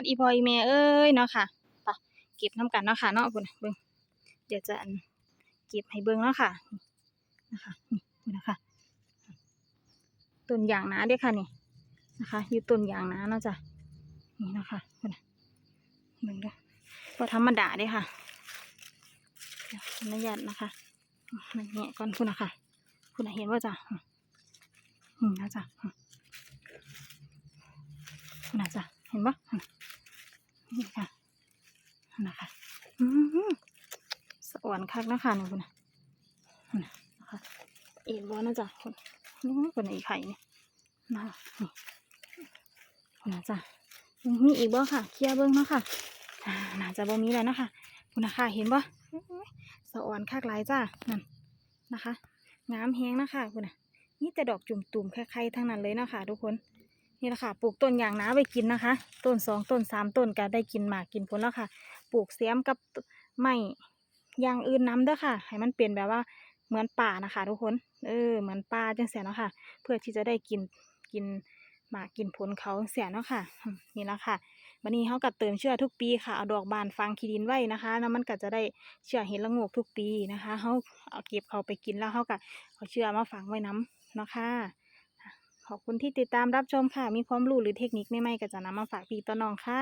ดอีพออีเมเอ้ยเนาะค่ะไปเก็บน้ำกันเนาะค่ะเนาะพุ่นน่ะเบิ่งเดี๋ยวจะเก็บให้เบิ่งเนาะค่ะนะคะนี่พุ่นะคะต้นยางนาเด้อค่ะนี่นะคะอยู่ต้นยางนาเนาะจ้ะนี่เนาะคะพุ่ะเบิ่งด้อบ่ธรรมดาเด้อค่ะเดียวขอนุญาตนะคะมันแงะก่อนพุ่นะคะพุ่นน่ะเห็นว่าจ้ะอืมนะจ้ะอืมพุ่นะจ้ะ ห็นปะอืมนี่ค่ะนั่นนะคะอืมสะอ่อนคักนะคะนี่พุ่นน่ะนั่นน่ะนะคะเอ็นบ่นะจ้ะคนนู้นคนไหนไข่นี่นะคะนี่พุ่นน่ะจ้ะมีอีกบ่ค่ะ เคลียร์เบิ้งเนาะค่ะอ่าน่าจะบ่มีแล้วนะคะพุ่นน่ะค่ะเห็นบ่อุ๊ยสะอ่อนคักหลายจ้ะนั่นนะคะงามแฮงนะคะพุ่นน่ะนี่แต่ดอกจุ่มตุ่มๆไข่ๆทั้งนั้นเลยนะคะทุกคน นี่แหละค่ะ ปลูกต้นยางนาไว้กินนะคะ ต้นสองต้นสามต้นก็ได้กินหมากกินผลแล้วค่ะ ปลูกเสียมกับไม้อย่างอื่นน้ำด้อค่ะ ให้มันเป็นแบบว่าเหมือนป่านะคะ ทุกคน เออ เหมือนป่าจังเสียเนาะค่ะ เพื่อที่จะได้กินกินหมากกินผลเขาเสียเนาะค่ะ นี่แหละค่ะวันนี้เขาก็เติมเชื้อทุกปีค่ะ เอาดอกบานฟางขี้ดินไว้นะคะ แล้วมันก็จะได้เชื้อเห็ดละงกทุกปีนะคะเขาเอาเก็บเขาไปกินแล้วเขาก็เอาเชื้อมาฝังไว้น้ำเนาะค่ะ ขอบคุณที่ติดตามรับชมค่ะ มีความรู้หรือเทคนิคใหม่ๆก็จะนำมาฝากพี่ต่อน้องค่ะ